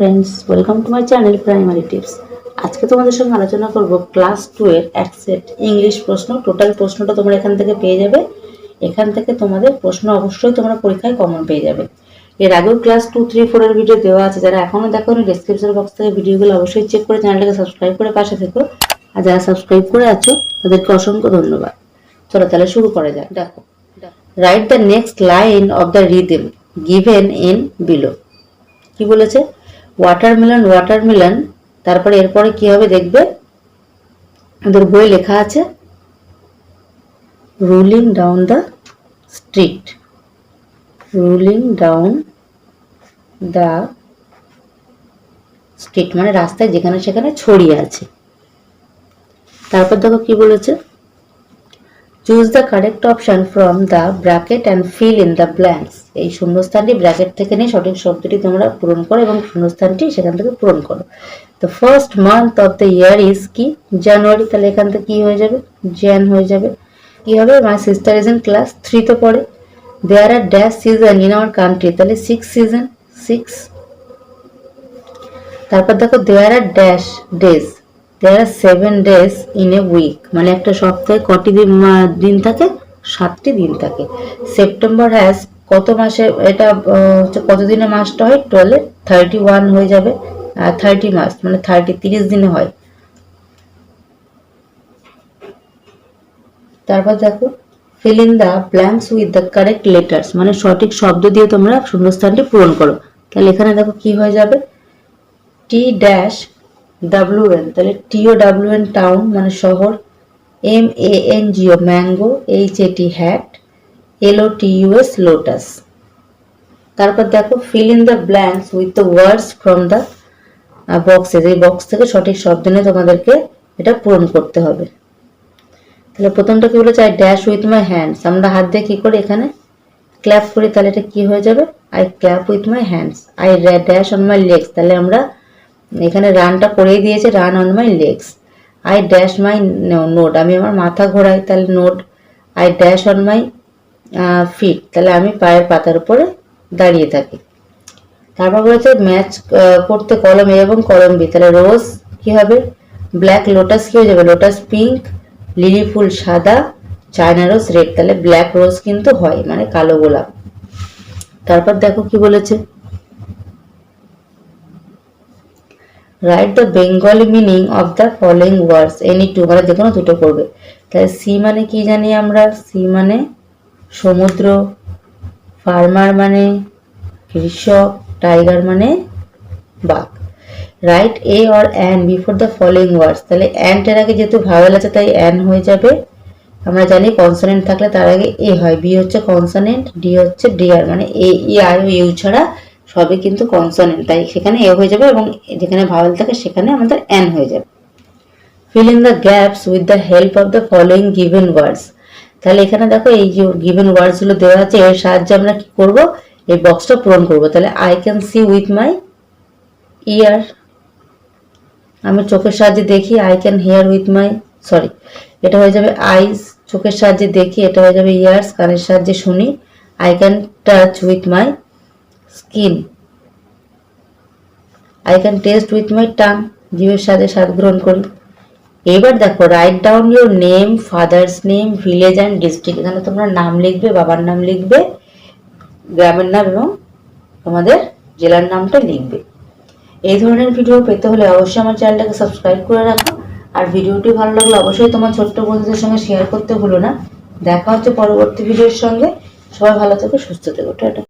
Friends welcome to my channel primary tips আজকে তোমাদের সঙ্গে আলোচনা করব ক্লাস টু এর অ্যাকসেট ইংলিশ প্রশ্ন। টোটাল প্রশ্নটা তোমরা এখান থেকে পেয়ে যাবে। এখান থেকে তোমাদের প্রশ্ন অবশ্যই তোমরা পরীক্ষায় কমন পেয়ে যাবে। এর আগেও ক্লাস টু থ্রি ফোরের ভিডিও দেওয়া আছে। যারা এখনও দেখো ডিসক্রিপশন বক্স থেকে ভিডিওগুলো অবশ্যই চেক করে চ্যানেলটাকে সাবস্ক্রাইব করে পাশে থেকো। আর যারা সাবস্ক্রাইব করে আছো, তাদেরকে অসংখ্য ধন্যবাদ। চলো তাহলে শুরু করা যাক। দেখো write the next line of the rhythm given in below কি বলেছে? ওয়াটারমেলন ওয়াটারমেলন তারপরে এরপরে কি হবে দেখবে? ওদের বই লেখা আছে ruling down the street ruling down the street মানে রাস্তায় যেখানে সেখানে ছড়িয়ে আছে। তারপর দেখো কি বলেছে? Choose the correct option from the bracket and fill in the blanks এই শূন্যস্থানটি ব্র্যাকেট থেকে নিয়ে সঠিক শব্দটি তোমরা পূরণ করো এবং শূন্যস্থানটি সেখান থেকে পূরণ করো। The first month of the year is কি? জানুয়ারি তাহলে এখান থেকে কি হয়ে যাবে? জ্যান হয়ে যাবে। কি হবে? My sister is in class থ্রিতে পড়ে। There are dash season in our country তাহলে সিক্স সিজন সিক্স তারপর দেখো there are dash days there seven days in a week মানে একটা সপ্তাহে কটি দিন দিন থাকে? সাতটি দিন থাকে। সেপ্টেম্বর হ্যাজ কত মাসে, এটা হচ্ছে কত দিনে মাসটা হয়? টুয়েলভ থার্টি ওয়ান হয়ে যাবে। থার্টি মাস মানে থার্টি তিরিশ দিনে হয়। তারপর দেখো fill in the blanks with the correct letters মানে সঠিক শব্দ দিয়ে তোমরা শূন্যস্থানটি পূরণ করো। তাহলে এখানে দেখো কি হয়ে যাবে? টি ড্যাশ ডাব্লিউ এন তাহলে টিও ডাব্লিউ এন টাউন মানে শহর M A N G O mango H A T hat L O T U S lotus তারপর দেখো fill in the blanks with the words from the boxes এই box থেকে সঠিক শব্দ নিয়ে তোমাদেরকে এটা পূরণ করতে হবে। তাহলে প্রথমটা কি বলেছে? I dash with my hands আমরা হাত দিয়ে কি করি এখানে? ক্ল্যাপ করি, তাহলে এটা কি হয়ে যাবে? I clap with my hands I dash on my legs তাহলে আমরা এখানে রানটা করেই দিয়েছে run on my legs I dash my nod আমি আমার মাথা ঘোরাই, তাহলে nod I dash on my feet তাহলে আমি পায়ের পাতার উপরে দাঁড়িয়ে থাকি। তারপর বলেছে ম্যাচ করতে কলম এ এবং কলম বি তাহলে রোজ কি হবে? ব্ল্যাক লোটাস কি হয়ে যাবে? লোটাস পিঙ্ক লিলি ফুল সাদা চায়না রোজ রেড তাহলে ব্ল্যাক রোজ কিন্তু হয় মানে কালো গোলাপ। তারপর দেখো কি বলেছে। Write the Bengali meaning of the following words any two মানে যে কোনো দুটো করবে। তাহলে সি মানে কি জানি আমরা? সি মানে সমুদ্র ফার্মার মানে কৃষক টাইগার মানে বাঘ। Write a or an before the following words তাহলে অ্যান্টের আগে যেহেতু ভাওয়েল আছে, তাই অ্যান হয়ে যাবে। আমরা জানি কনসোনেন্ট থাকলে তার আগে এ হয়। বি হচ্ছে কনসোনেন্ট ডি হচ্ছে ডিআর মানে এ ই আই ইউ ছাড়া সবই কিন্তু কনসোনেন্ট তাই সেখানে এ হয়ে যাবে এবং যেখানে ভাওয়েল থাকে সেখানে আমাদের অ্যান হয়ে যাবে। Fill in the gaps with the help of the following given words তাহলে এখানে দেখো এই যে গিভেন ওয়ার্ডসগুলো দেওয়া আছে, এর সাহায্যে আমরা কি করব? এই বক্সটা পূরণ করব। তাহলে I can see with my ear আমি চোখের সাহায্যে দেখি I can hear with my sorry এটা হয়ে যাবে আইস চোখের সাহায্যে দেখি, এটা হয়ে যাবে ইয়ার্স কানের সাহায্যে শুনি। I can touch with my skin. I can taste with my tongue জীবের সাথে স্বাদ গ্রহণ করি। এবার দেখো write down your name father's name village and district এখানে তোমরা নাম লিখবে, বাবার নাম লিখবে, গ্রামের নাম এবং তোমাদের জেলার নামটা লিখবে। এই ধরনের ভিডিও পেতে হলে অবশ্যই আমার চ্যানেলটাকে সাবস্ক্রাইব করে রাখো। আর ভিডিওটি ভালো লাগলে অবশ্যই তোমার ছোট্ট বন্ধুদের সঙ্গে শেয়ার করতে ভুলো না। দেখা হচ্ছে পরবর্তী ভিডিওর সঙ্গে। সবাই ভালো থেকো, সুস্থ থেকো। টাটা।